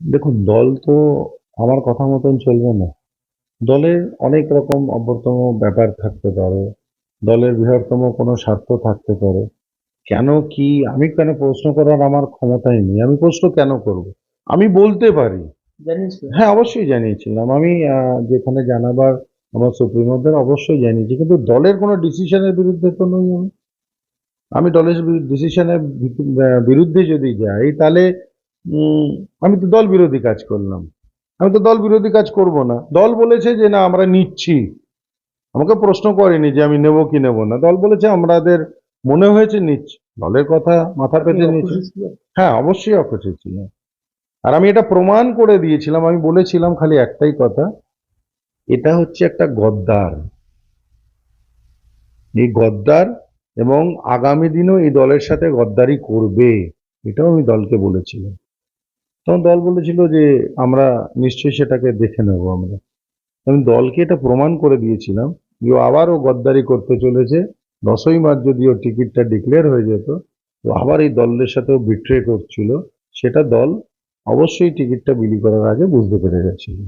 দেখুন দল তো আমার কথা মতন চলবে না। দলের অনেক রকম অভ্যর্তম ব্যাপার থাকতে পারে। দলের বৃহত্তম কোনো স্বার্থ থাকতে পারে। কেন কি? আমি কেন প্রশ্ন করার আমার ক্ষমতাই নেই। আমি প্রশ্ন কেন করব? আমি বলতে পারি। হ্যাঁ অবশ্যই জানিয়েছিলাম। আমি যেখানে জানাবার আমার সুপ্রিমোদের অবশ্যই জানিয়েছি কিন্তু দলের কোনো ডিসিশনের বিরুদ্ধে তো নই আমি। আমি দলের ডিসিশনের বিরুদ্ধে যদি যাই তাহলে আমি তো দল বিরোধী কাজ করলাম। আমি তো দল বিরোধী কাজ করব না। দল বলেছে যে না আমরা নিচ্ছি। আমাকে প্রশ্ন করেনি যে আমি নেব কি নেব না? দল বলেছে আমাদের মনে হয়েছে নিচ্ছি। দলের কথা মাথা পেতে নিচ্ছি হ্যাঁ অবশ্যই ছিলাম। আর আমি এটা প্রমাণ করে দিয়েছিলাম আমি বলেছিলাম খালি একটাই কথা। এটা হচ্ছে একটা গদ্দার। এই গদ্দার এবং আগামী দিনেও এই দলের সাথে গদ্দারি করবে এটাও আমি দলকে বলেছিলাম। তখন দল বলেছিল যে, আমরা নিশ্চয়ই সেটাকে দেখে নেব আমরা। আমি দলকে এটা প্রমাণ করে দিয়েছিলাম। যে আবারও গদ্দারি করতে চলেছে। দশই মার্চ যদি ও টিকিটটা ডিক্লেয়ার হয়ে যেত, তো আবার এই দলের সাথেও বিট্রে করছিল। সেটা দল অবশ্যই টিকিটটা বিলি করার আগে বুঝতে পেরে গেছিল।